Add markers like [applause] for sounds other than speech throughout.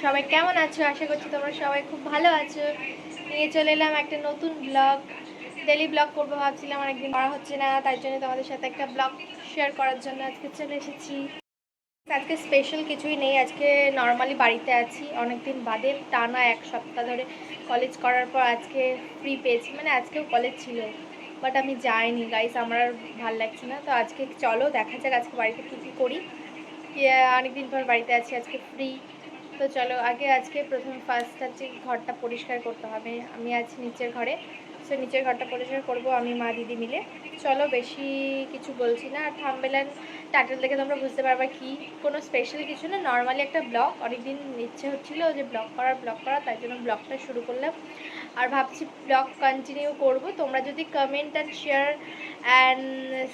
সবাই কেমন আছো? আশা করছি তোমরা সবাই খুব ভালো আছো। নিয়ে চলে এলাম একটা নতুন ব্লগ ডেলি ব্লগ করব ভাবছিলাম, অনেকদিন করা হচ্ছে না, তাই জন্য তোমাদের সাথে একটা ব্লগ শেয়ার করার জন্য আজকে চলে এসেছি। আজকে স্পেশাল কিছুই নেই, আজকে নর্মালি বাড়িতে আছি। অনেকদিন বাদে টানা এক সপ্তাহ ধরে কলেজ করার পর আজকে ফ্রি পেয়েছি। মানে আজকেও কলেজ ছিল বাট আমি যাইনি। গাইস আমার আর ভালো লাগছে না। তো আজকে চলো, দেখা যাক আজকে বাড়িতে কী কী করি। অনেকদিন পর বাড়িতে আছি, আজকে ফ্রি তো চলো, আগে আজকে প্রথম ফার্স্ট হচ্ছে ঘরটা পরিষ্কার করতে হবে, আমি আছি নিচের ঘরে। সো নিচের ঘরটা পরিষ্কার করব আমি, মা, দিদি মিলে। চলো, বেশি কিছু বলছি না। আর থামবেলান টাইটেল দেখে তোমরা বুঝতে পারবে কি। কোনো স্পেশাল কিছু না নর্মালি একটা ব্লগ অনেকদিন ইচ্ছে হচ্ছিল যে ব্লগ করার ব্লগ করা তাই জন্য ব্লগটা শুরু করলাম। আর ভাবছি ব্লগ কন্টিনিউ করব। তোমরা যদি comment and share and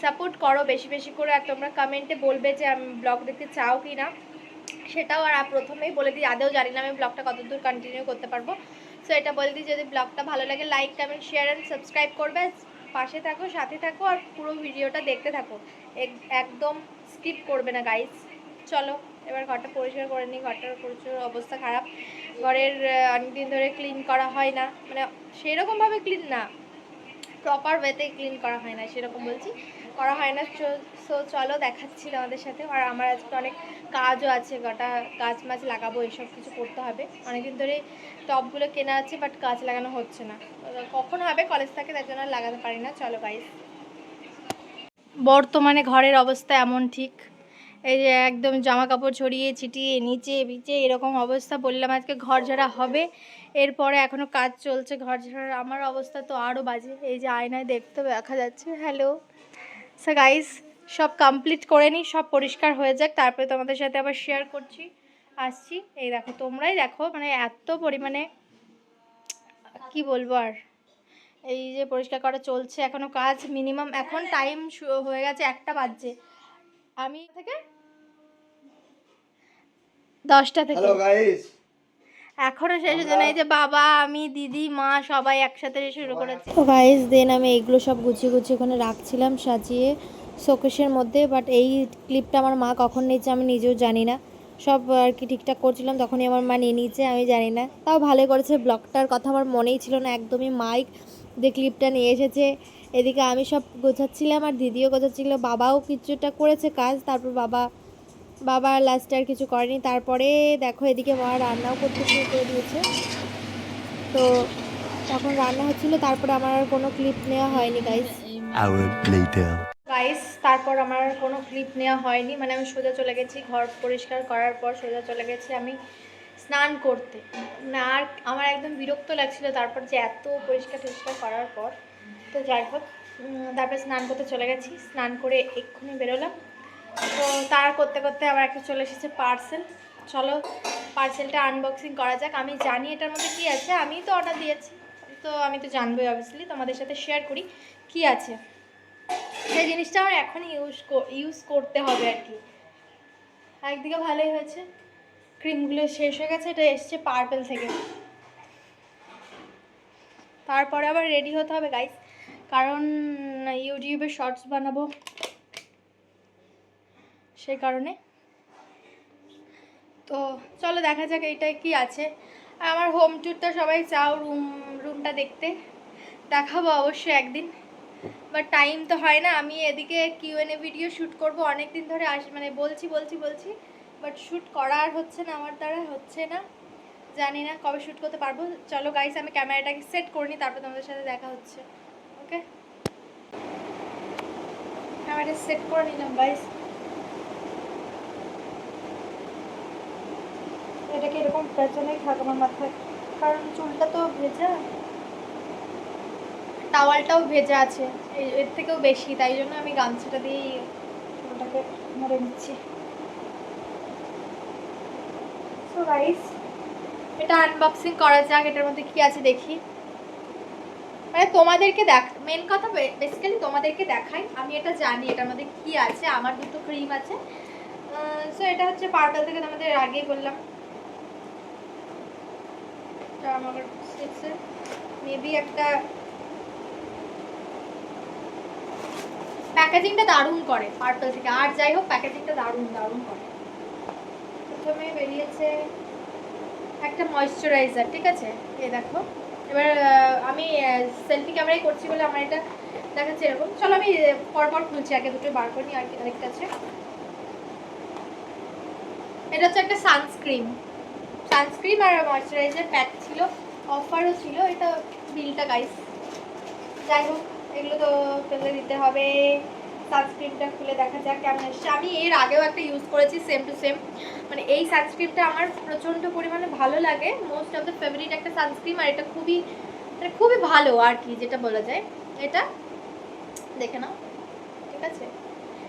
support করো বেশি বেশি করে, আর তোমরা কমেন্টে বলবে যে আমি ব্লগ দেখতে চাও কি না সেটাও আর প্রথমেই বলে দিই, আদেও জানি না আমি ব্লগটা কতদূর কন্টিনিউ করতে পারব। সো এটা বলে দিই, যদি ব্লগটা ভালো লাগে like comment share and subscribe করবে। পাশে থাকো, সাথে থাকো আর পুরো ভিডিওটা দেখতে থাকো। এক- একদম স্কিপ করবে না গাইস চলো, এবার ঘরটা পরিষ্কার করে নিই, ঘরটার প্রচুর অবস্থা খারাপ। ঘরের অনেক দিন ধরে ক্লিন করা হয় না। মানে সেরকমভাবে ক্লিন না প্রপার ওয়েতে ক্লিন করা হয় না, সেরকম বলছি। করা হয় না। সো চলো দেখাচ্ছিল আমাদের সাথে। আর আমার আজকে অনেক কাজও আছে, গোটা গাছ মাছ লাগাবো এসব কিছু করতে হবে। অনেকদিন ধরে টবগুলো কেনা আছে বাট গাছ লাগানো হচ্ছে না। কখন হবে কলেজ থাকে, তার জন্য লাগাতে পারি না। চলো গাইস বর্তমানে ঘরের অবস্থা এমন ঠিক। এই যে একদম জামা কাপড় ছড়িয়ে ছিটিয়ে নিচে, বিচে এরকম অবস্থা বললাম আজকে ঘর ঝাড়া হবে। এরপরে এখনও কাজ চলছে, ঘর ঝাড়ার। আমার অবস্থা তো আরও বাজে। এই যে আয়নায় দেখতে দেখা যাচ্ছে। হ্যালো সো গাইস সব কমপ্লিট করে নিই সব পরিষ্কার হয়ে যাক, তারপরে তোমাদের সাথে আবার শেয়ার করছি। আসছি, এই দেখো তোমরাই দেখো মানে এত পরিমাণে, কি বলব আর, এই যে পরিষ্কার করা চলছে, এখনও কাজ মিনিমাম এখন টাইম হয়ে গেছে একটা বাজছে। আমি থেকে দশটা থেকে। এখনও শেষ হচ্ছে না এই যে বাবা আমি দিদি মা সবাই একসাথে শুরু করেছি। তো গাইস দেন আমি এগুলো সব গুছিয়ে গুছিয়ে ওখানে রাখছিলাম সাজিয়ে শোকেশের মধ্যে বাট এই ক্লিপটা আমার মা কখন নিয়েছে আমি নিজেও জানি না। সব আর কি ঠিকঠাক করছিলাম তখনই আমার মা নিয়ে নিয়েছে আমি জানি না। তাও ভালো করেছে ব্লগটার কথা আমার মনেই ছিল না একদমই মাইক যে ক্লিপটা নিয়ে এসেছে। এদিকে আমি সব গোছাচ্ছিলাম আর দিদিও গোছাচ্ছিল বাবাও কিছুটা করেছে কাজ তারপর বাবা বাবা লাস্টে আর কিছু করেনি। তারপরে দেখো এদিকে মা রান্নাও করতে শুরু করে দিয়েছে। তো তখন রান্না হচ্ছিল তারপরে আমার আর কোনো ক্লিপ নেওয়া হয়নি গাইস গাইস তারপর আমার আর কোনো ক্লিপ নেওয়া হয়নি। মানে আমি সোজা চলে গেছি ঘর পরিষ্কার করার পর সোজা চলে গেছি আমি স্নান করতে। না আর আমার একদম বিরক্ত লাগছিল তারপর যে এত পরিষ্কার টরিষ্কার করার পর। তো যাই হোক তারপরে স্নান করতে চলে গেছি। স্নান করে এক্ষুনি বেরোলাম। তো তার করতে করতে আবার একটা চলে এসেছে পার্সেল চলো পার্সেলটা আনবক্সিং করা যাক। আমি জানি এটার মধ্যে কী আছে, আমি তো অর্ডার দিয়েছি। তো আমি তো জানবোই অবভিয়াসলি তোমাদের সাথে শেয়ার করি কী আছে। সেই জিনিসটা আমার এখন ইউজ ইউজ করতে হবে আর কি। একদিকে ভালোই হয়েছে। ক্রিমগুলো শেষ হয়ে গেছে, এটা এসছে পার্পেল থেকে। তারপরে আবার রেডি হতে হবে গাইস কারণ ইউটিউবে শর্টস বানাবো। সেই কারণে। তো চলো দেখা যাক এইটায় কি আছে। আর আমার হোম ট্যুরটা সবাই চাও রুম রুমটা দেখতে। দেখাবো অবশ্যই একদিন। বাট টাইম তো হয় না, আমি এদিকে কিউএনএ ভিডিও শ্যুট করব। অনেক দিন ধরে আস মানে বলছি বলছি বলছি। বাট শ্যুট করা আর হচ্ছে না, আমার দ্বারা হচ্ছে না। জানি না কবে শ্যুট করতে পারব। চলো গাইস আমি ক্যামেরাটাকে সেট করে নিই, তারপর তোমাদের সাথে দেখা হচ্ছে। ওকে ক্যামেরাটা সেট করে নিলাম গাইস এটাকে এরকম পেছনেই থাক আমার মাথায়। কারণ চুলটা তো ভেজা। টাওয়ালটাও ভেজা আছে। এর থেকেও বেশি তাই জন্য আমি গামছাটা দিয়েই চুলটাকে মরে নিচ্ছি। সো গাইস এটা আনবক্সিং করা যাক এটার মধ্যে কি আছে দেখি। মানে তোমাদেরকে দেখ মেন কথা বেসিক্যালি তোমাদেরকে দেখাই। আমি এটা জানি এটার মধ্যে কি আছে আমার দুটো ক্রিম আছে। সো এটা হচ্ছে পার্পল থেকে তোমাদের আগেই বললাম। এটা আমার মেবি একটা প্যাকেজিংটা দারুণ করে পার্পল থেকে আর যাই হোক প্যাকেজিংটা দারুণ দারুণ করে। প্রথমে বেরিয়েছে একটা ময়শ্চারাইজার ঠিক আছে? এই দেখো। এবার আমি সেলফি ক্যামেরায় করছি বলে আমার এটা দেখাচ্ছে এরকম। চলো আমি পরপর খুলছি, আগে দুটো বার করি, আর কি- আরেকটা আছে। এটা হচ্ছে একটা সানস্ক্রিন সানস্ক্রিন আর ময়শ্চারাইজার প্যাক ছিল অফারও ছিল, এটা বিলটা গাইস যাই হোক, এগুলো তো ফেলে দিতে হবে। সানস্ক্রিনটা খুলে দেখা যাক কেমন এসছে। আমি এর আগেও একটা ইউজ করেছি সেম টু সেম মানে এই সানস্ক্রিনটা আমার প্রচণ্ড পরিমাণে ভালো লাগে। মোস্ট অফ দ্য ফেভারিট একটা সানস্ক্রিন আর এটা খুবই মানে খুবই ভালো আর কি, যেটা বলা যায়। এটা দেখে নাও, ঠিক আছে?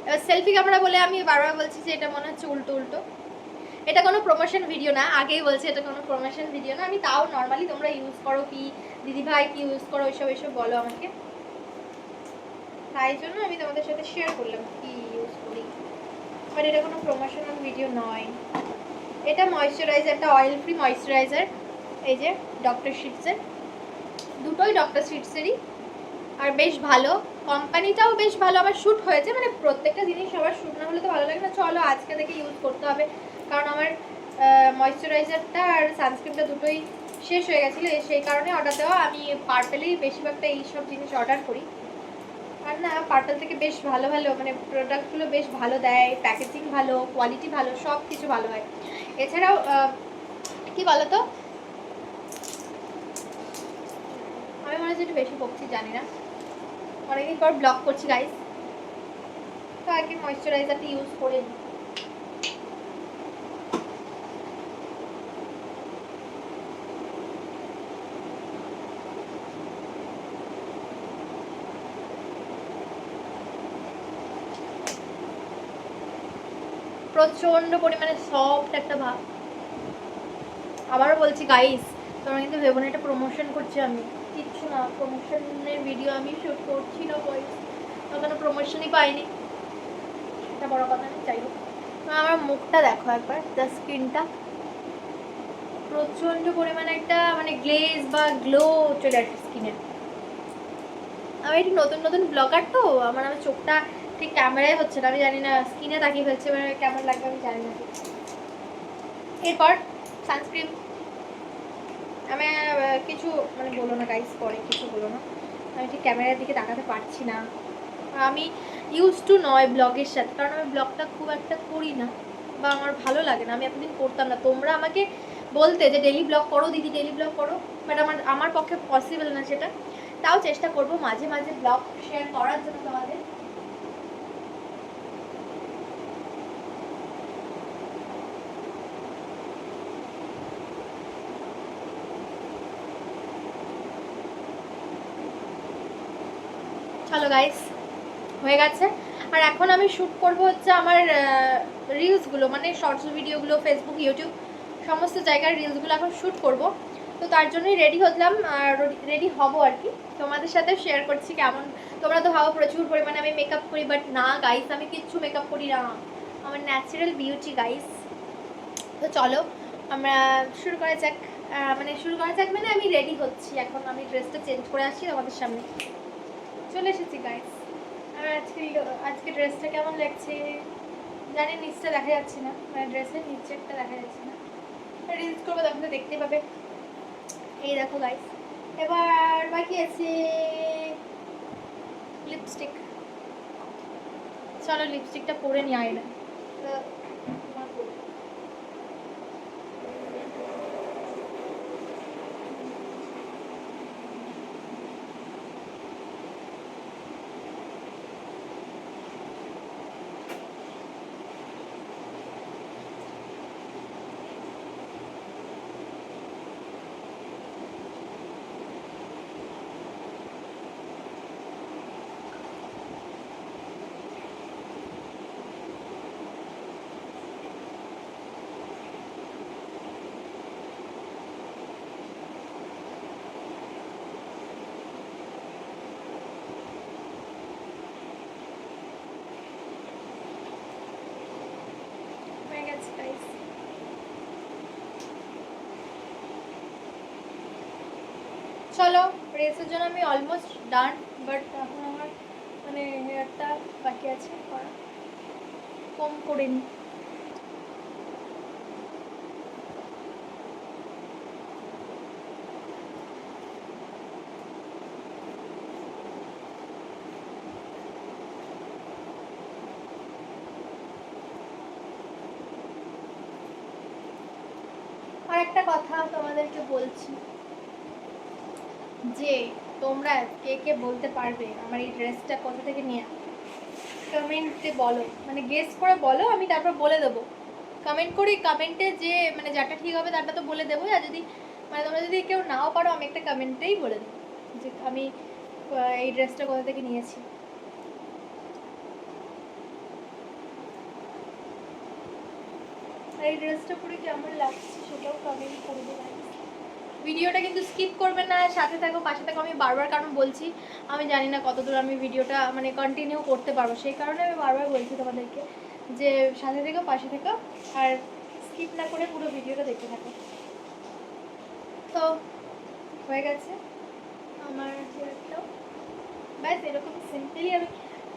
এবার সেলফি ক্যামেরা বলে আমি বারবার বলছি যে এটা মনে হচ্ছে উল্টো উল্টো এটা কোনো প্রমোশন ভিডিও না, আগেই বলছি এটা কোনো প্রমোশন ভিডিও না, আমি তাও নর্মালি তোমরা ইউজ করো কি, দিদিভাই কি ইউজ করো ওইসব এইসব বলো আমাকে। তাই জন্য আমি তোমাদের সাথে শেয়ার করলাম কি ইউজ করি। বাট এটা কোনো প্রমোশনাল ভিডিও নয়। এটা ময়শ্চারাইজারটা অয়েল ফ্রি ময়শ্চারাইজার এই যে ডক্টর শিটসের দুটোই ডক্টর শিটসেরই আর বেশ ভালো। কোম্পানিটাও বেশ ভালো আমার শ্যুট হয়েছে। মানে প্রত্যেকটা জিনিস সবার শ্যুট না হলে তো ভালো লাগে না। চলো আজকে থেকে ইউজ করতে হবে। কারণ আমার ময়শ্চারাইজারটা আর সানস্ক্রিনটা দুটোই শেষ হয়ে গেছিল। সেই কারণে অর্ডার দেওয়া। আমি পার্পেলেই বেশিরভাগটা এইসব জিনিস অর্ডার করি। আর না পার্পেল থেকে বেশ ভালো ভালো মানে প্রোডাক্টগুলো বেশ ভালো দেয়। প্যাকেজিং ভালো কোয়ালিটি ভালো সব কিছু ভালো হয়। এছাড়াও কি বলো তো আমি মনে হচ্ছে একটু বেশি বকছি, জানি না। অনেকদিন পর ব্লগ করছি গাইস তো আগে ময়শ্চারাইজারটা ইউজ করে নিই। প্রচণ্ড পরিমাণে সফট একটা ভাব। আবারও বলছি গাইস তোমরা কিন্তু ভেবো না, এটা প্রমোশন করছি আমি। কিচ্ছু না প্রমোশনের ভিডিও আমি শুট করছি না গাইস কোনো প্রমোশনই পাইনি। এটা বড় কথা না, যাই হোক। আমার মুখটা দেখো একবার দ্য স্কিনটা প্রচণ্ড পরিমাণে একটা মানে গ্লেজ বা গ্লো চলে আসে স্কিনের আমি একটু নতুন নতুন ব্লগার তো, আমার আমার চোখটা ঠিক ক্যামেরায় হচ্ছে না, আমি জানি না স্কিনে তাকিয়ে ফেলছে মানে কেমন লাগবে আমি জানি না। এরপর সানস্ক্রিন আমি কিছু মানে বলো না গাইস পরে কিছু বলো না। আমি ঠিক ক্যামেরার দিকে তাকাতে পারছি না। আমি ইউজ টু নয় ব্লগের সাথে, কারণ আমি ব্লগটা খুব একটা করি না, বা আমার ভালো লাগে না, আমি এতদিন করতাম না। তোমরা আমাকে বলতে যে ডেলি ব্লগ করো, দিদি ডেলি ব্লগ করো বাট আমার আমার পক্ষে পসিবল না সেটা। তাও চেষ্টা করব মাঝে মাঝে ব্লগ শেয়ার করার জন্য তোমাদের। চলো গাইস হয়ে গেছে। আর এখন আমি শ্যুট করব হচ্ছে আমার রিলসগুলো মানে শর্টস ভিডিওগুলো ফেসবুক ইউটিউব সমস্ত জায়গার রিলসগুলো এখন শ্যুট করব। তো তার জন্যই রেডি হলাম, আর রেডি হব আর কি। তোমাদের সাথে শেয়ার করছি কেমন। তোমরা তো ভাবো প্রচুর পরিমাণে আমি মেকআপ করি বাট না গাইস আমি কিচ্ছু মেকআপ করি না। আমার ন্যাচারাল বিউটি গাইস তো চলো, আমরা শুরু করা যাক। মানে শুরু করা যাক মানে আমি রেডি হচ্ছি। এখন আমি ড্রেসটা চেঞ্জ করে আসছি তোমাদের সামনে। চলে এসেছি গাইস আর আজকে আজকে ড্রেসটা কেমন লাগছে? জানি নিচটা দেখা যাচ্ছে না মানে ড্রেসের নিচেরটা দেখা যাচ্ছে না। রিলস করব, তখন তো দেখতে পাবে। এই দেখো গাইস এবার বাকি আছে লিপস্টিক চলো লিপস্টিকটা পরে নিয়ে আয় না চলো রেসের জন্য আমি অলমোস্ট ডান বাট এখন আমার মানে হেয়ারটা বাকি আছে কম করে নি। একটা কথা তোমাদেরকে বলছি। যে তোমরা কে কে বলতে পারবে আমার এই ড্রেসটা কোথা থেকে নিয়ে কমেন্টে বলো। মানে গেস করে বলো, আমি তারপর বলে দেবো। কমেন্ট করি কমেন্টে যে মানে যাটা ঠিক হবে তারটা তো বলে দেবোই। আর যদি মানে তোমরা যদি কেউ নাও পারো, আমি একটা কমেন্টেই বলে দেবো যে আমি এই ড্রেসটা কোথা থেকে নিয়েছি। এই ড্রেসটা পরে কেমন লাগছে সেটাও কমেন্ট করবে ভিডিওটা কিন্তু স্কিপ করবে না, সাথে থাকো, পাশে থাকো, আমি বারবার কারণ বলছি, আমি জানি না কতদূর আমি ভিডিওটা মানে কন্টিনিউ করতে পারব। সেই কারণে আমি বারবার বলছি তোমাদেরকে যে সাথে থেকো, পাশে থেকো, আর স্কিপ না করে পুরো ভিডিওটা দেখতে থাকো। তো, হয়ে গেছে আমার ব্যাস, এরকম সিম্পলি আমি,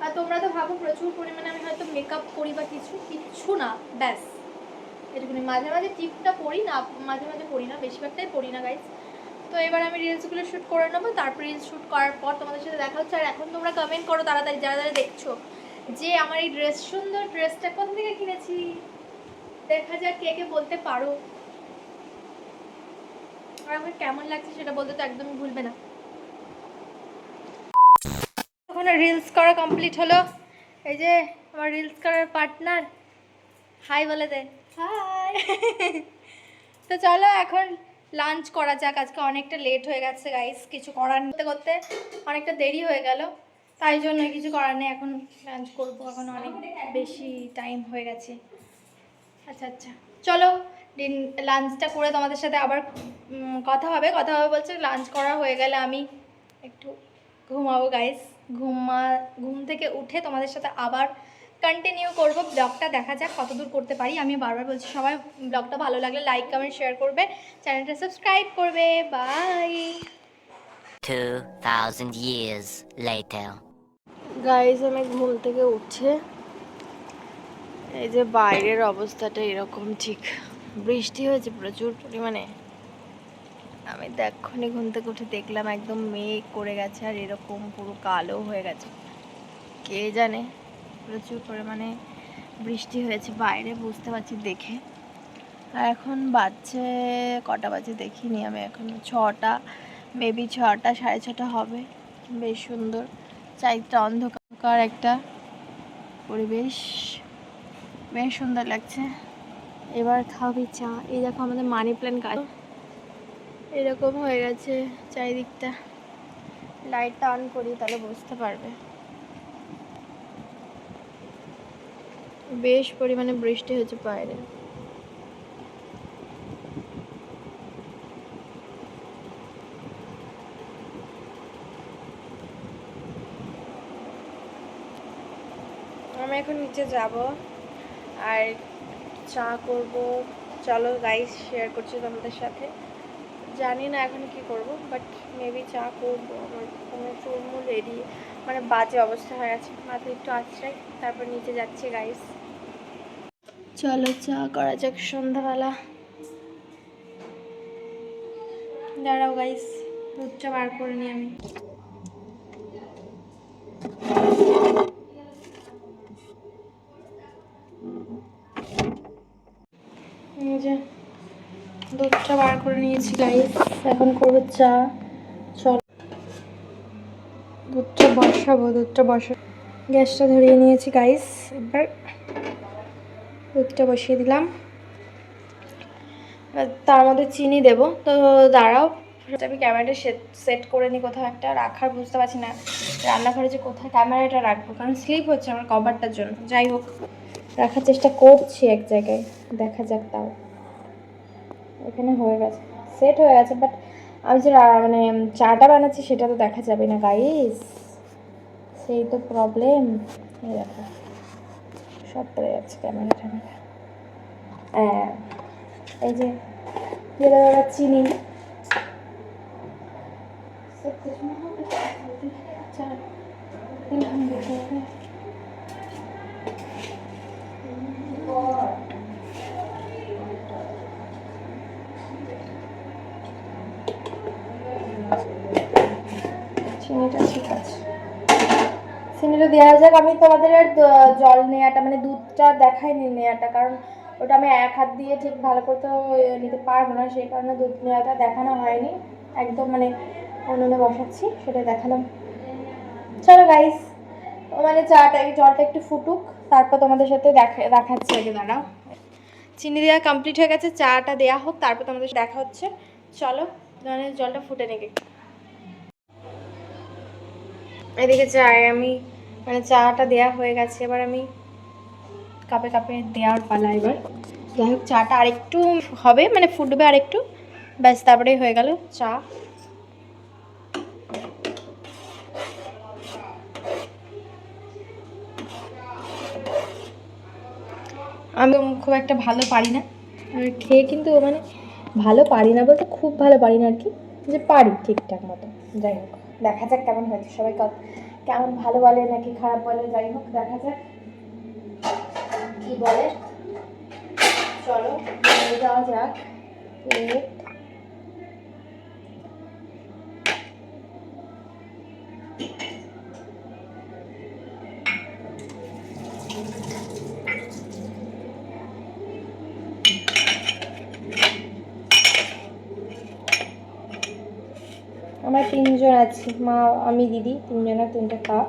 আর তোমরা তো ভাবো প্রচুর পরিমাণে আমি হয়তো মেকআপ করি বা কিছু, কিচ্ছু না, ব্যাস। এটুকুনি। মাঝে মাঝে টিপটা পড়ি না, মাঝে মাঝে পড়ি না, বেশিরভাগটাই পড়ি না গাইজ তো এবার আমি রিলসগুলো শ্যুট করে নেব। তারপর রিলস শ্যুট করার পর তোমাদের সাথে দেখা হচ্ছে। আর এখন তোমরা কমেন্ট করো তাড়াতাড়ি, যারা যারা দেখছ, যে আমার এই ড্রেস সুন্দর ড্রেসটা কোথা থেকে কিনেছি? দেখা যাক কে কে বলতে পারো। আর আমার কেমন লাগছে সেটা বলতে তো একদমই ভুলবে না। ওখানে রিলস করা কমপ্লিট হলো। এই যে, আমার রিলস করার পার্টনার হাই বলে দে হাই [laughs] তো চলো এখন লাঞ্চ করা যাক। আজকে অনেকটা লেট হয়ে গেছে গাইস কিছু করার করতে করতে। অনেকটা দেরি হয়ে গেল। তাই জন্য কিছু করার নেই। এখন লাঞ্চ করব। এখন অনেক বেশি টাইম হয়ে গেছে। আচ্ছা আচ্ছা। চলো ডিন লাঞ্চটা করে তোমাদের সাথে আবার কথা হবে। কথা হবে বলছে লাঞ্চ করা হয়ে গেলে আমি একটু ঘুমাবো গাইস ঘুমা, ঘুম থেকে উঠে তোমাদের সাথে আবার কন্টিনিউ করব ব্লগটা দেখা যাক কতদূর করতে পারি। আমি বারবার বলছি সবাই ব্লগটা ভালো লাগলে লাইক কমেন্ট শেয়ার করবে। চ্যানেলটা সাবস্ক্রাইব করবে। By 2,000 years later. গাইজ আমি ঘুম থেকে উঠে এই যে বাইরের অবস্থাটা এরকম ঠিক। বৃষ্টি হয়েছে প্রচুর পরিমাণে। আমি তো এক্ষুনি ঘুম থেকে উঠে দেখলাম একদম মেঘ করে গেছে আর এরকম পুরো কালো হয়ে গেছে। কে জানে? প্রচুর পরিমাণে বৃষ্টি হয়েছে বাইরে, বুঝতে পারছি দেখে। আর এখন বাজছে কটা বাজে দেখিনি আমি, এখন ছটা মেবি ছটা, সাড়ে ছটা হবে। বেশ সুন্দর, চারিদিকটা অন্ধকার একটা পরিবেশ। বেশ সুন্দর লাগছে। এবার খাবি চা। এই দেখো আমাদের মানি প্ল্যান্ট গাছ এরকম হয়ে গেছে চারিদিকটা। লাইটটা অন করি, তাহলে বুঝতে পারবে। বেশ পরিমাণে বৃষ্টি হয়েছে বাইরে। আমি এখন নিচে যাব আর চা করব। চলো গাইস শেয়ার করছি তোমাদের সাথে। জানি না এখন কি করব বাট মেবি চা করব। আমার কোনো চুলমুল রেডি মানে বাজে অবস্থা হয়ে গেছে, মাথায় একটু আছড়াই তারপর নিচে যাচ্ছে গাইস চলো চা করা যাক সন্ধ্যাবেলা। দাঁড়াও গাইস দুধটা বার করে নিই আমি। যে দুধটা বার করে নিয়েছি গাইস এখন করব চা। চল। দুধটা বসাবো দুধটা বসা গ্যাসটা ধরিয়ে নিয়েছি গাইস এবার দুধটা বসিয়ে দিলাম। তার মধ্যে চিনি দেব। তো দাঁড়াও, আমি ক্যামেরাটা সেট করে নিই কোথাও একটা, রাখার বুঝতে পারছি না, রান্নাঘরে যে কোথায় ক্যামেরাটা রাখব, কারণ স্লিপ হচ্ছে আমার কভারটার জন্য। যাই হোক, রাখার চেষ্টা করছি এক জায়গায়, দেখা যাক তাও। এখানে হয়ে গেছে সেট হয়ে গেছে বাট আমি যে মানে চাটা বানাচ্ছি সেটা তো দেখা যাবে না গাইস সেই তো প্রবলেম এই দেখো। সব পড়ে যাচ্ছে ক্যামেরা ট্যামেরা হ্যাঁ এই যে দেবো এবার চিনি। চিনিটা ঠিক আছে চিনিটা দেওয়া যাক। আমি তোমাদের আর জল নেওয়াটা মানে দুধটা দেখাইনি নেওয়াটা কারণ ওটা আমি এক হাত দিয়ে ঠিক ভালো করে তো নিতে পারব না, সেই কারণে দুধ নেওয়াটা দেখানো হয়নি। একদম মানে উনুনে বসাচ্ছি, সেটা দেখালাম। চলো গাইস মানে চাটা জলটা একটু ফুটুক, তারপর তোমাদের সাথে দেখা, দেখাচ্ছি আগে, দাঁড়াও। চিনি দেওয়া কমপ্লিট হয়ে গেছে, চাটা দেওয়া হোক, তারপর তোমাদের দেখা হচ্ছে। চলো মানে জলটা ফুটে নেবে এদিকে চায় আমি মানে চাটা দেওয়া হয়ে গেছে, এবার আমি কাপে কাপে দেওয়ার পালা এবার। যাই হোক, চাটা আরেকটু হবে মানে ফুটবে আরেকটু। ব্যাস, তারপরেই হয়ে গেল চা। আমি খুব একটা ভালো পারি না। আর খেয়ে কিন্তু মানে ভালো পারি না বলতে খুব ভালো পারি না আর কি, যে পারি ঠিকঠাক মতো। যাই হোক, দেখা যাক কেমন হয়েছে। সবাই কেমন ভালো বলে নাকি খারাপ বলে, যাই হোক, দেখা যাক। কি বলে? চলো যাওয়া যাক। প্লেট তিনজন আছি, মা, আমি, দিদি তিনজনের তিনটে কাপ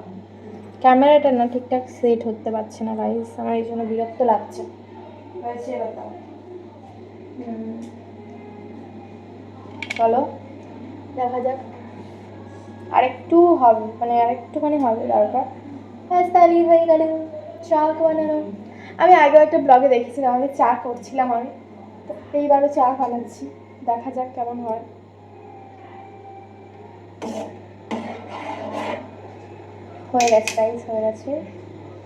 ক্যামেরাটা না ঠিকঠাক সেট হতে পারছে না গাইস আমার এই জন্য বিরক্ত লাগছে। হয়েছে। চলো, দেখা যাক। আরেকটু হবে মানে আরেকটুখানি হবে দরকার। ব্যাস তাহলেই হয়ে গেল। চা বানানো। আমি আগেও একটা ব্লগে দেখেছিলাম, আমি চা করছিলাম আমি। তো এইবারও চা বানাচ্ছি। দেখা যাক কেমন হয়। হয়ে গেছে গাইস হয়ে গেছে।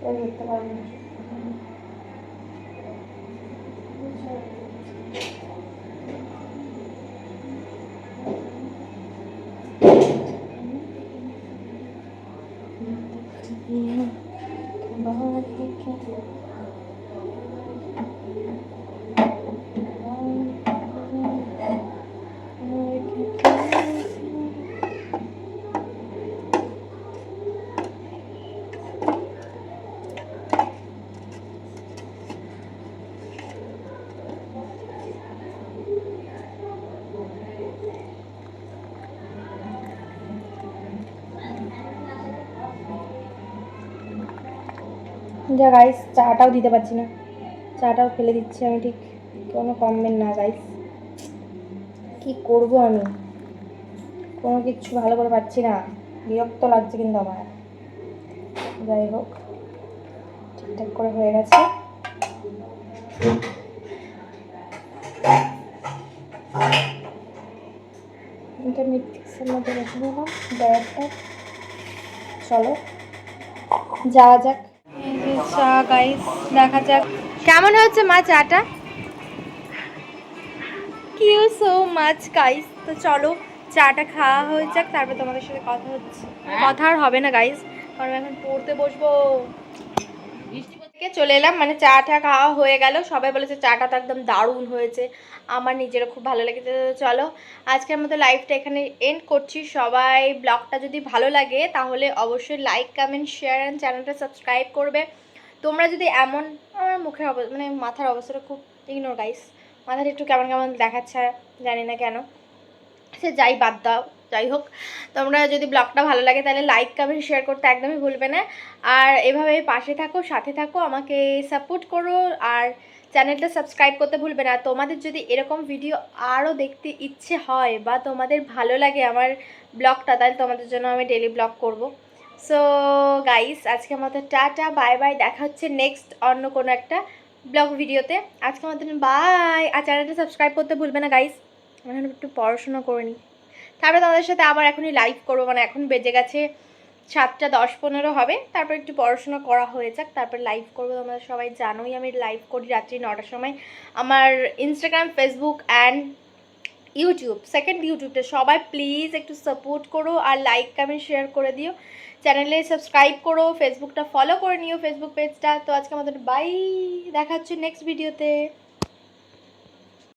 ধরতে পারব না যা গাইস চাটাও দিতে পারছি না। চাটাও ফেলে দিচ্ছি আমি ঠিক। কোনো কমবেন না গাইস কি করব আমি? কোনো কিছু ভালো করে পাচ্ছি না। বিরক্ত লাগছে কিন্তু আমার। যাই হোক, ঠিকঠাক করে হয়ে গেছে। মধ্যে চলো। যাওয়া যাক। চা গাইস দেখা যাক। কেমন হচ্ছে মা চাটা কিউ সো মাছ গাইস তো চলো চাটা খাওয়া হয়ে যাক তারপর তোমাদের সাথে কথা হচ্ছে। কথা আর হবে না গাইস কারণ এখন পড়তে বসবো। চলে এলাম মানে চাটা খাওয়া হয়ে গেল। সবাই বলেছে চাটা তো একদম দারুণ হয়েছে। আমার নিজেরও খুব ভালো লেগেছে চলো আজকের মতো লাইভটা এখানে এন্ড করছি। সবাই ব্লগটা যদি ভালো লাগে তাহলে অবশ্যই লাইক কমেন্ট শেয়ার অ্যান্ড চ্যানেলটা সাবস্ক্রাইব করবে। তোমরা যদি এমন, আমার মুখের অবস্থা মানে মাথার অবস্থাটা খুব ইগনোর গাইস মাথাটা একটু কেমন কেমন দেখাচ্ছে জানি না কেন। সে যাই বাদ দাও, যাই হোক, তোমরা যদি ব্লগটা ভালো লাগে তাহলে লাইক কমেন্ট শেয়ার করতে একদমই ভুলবে না। আর এভাবে পাশে থাকো, সাথে থাকো, আমাকে সাপোর্ট করো আর চ্যানেলটা সাবস্ক্রাইব করতে ভুলবে না। তোমাদের যদি এরকম ভিডিও আরও দেখতে ইচ্ছে হয় বা তোমাদের ভালো লাগে আমার ব্লগটা, তাহলে তোমাদের জন্য আমি ডেলি ব্লগ করব। সো গাইস আজকে মতো টাটা বাই বাই দেখা হচ্ছে নেক্সট অন্য কোনো একটা ব্লগ ভিডিওতে আজকে মতো বাই আর চ্যানেলটা সাবস্ক্রাইব করতে ভুলবে না গাইস আমি একটু পড়াশোনা করে নিই। তারপরে তোমাদের সাথে আবার এখনই লাইভ করব মানে এখন বেজে গেছে সাতটা দশ পনেরো হবে। তারপর একটু পড়াশোনা করা হয়ে যাক, তারপর লাইভ করব। তোমরা সবাই জানোই আমি লাইভ করি রাত্রি নটার সময়। আমার Instagram Facebook and YouTube second ইউটিউবটা সবাই প্লিজ একটু সাপোর্ট করো আর লাইক কমেন্ট শেয়ার করে দিও। চ্যানেলে সাবস্ক্রাইব করো ফেসবুকটা ফলো করে নিও ফেসবুক পেজটা তো আজকে আমাদের বাই দেখা হচ্ছে নেক্সট ভিডিওতে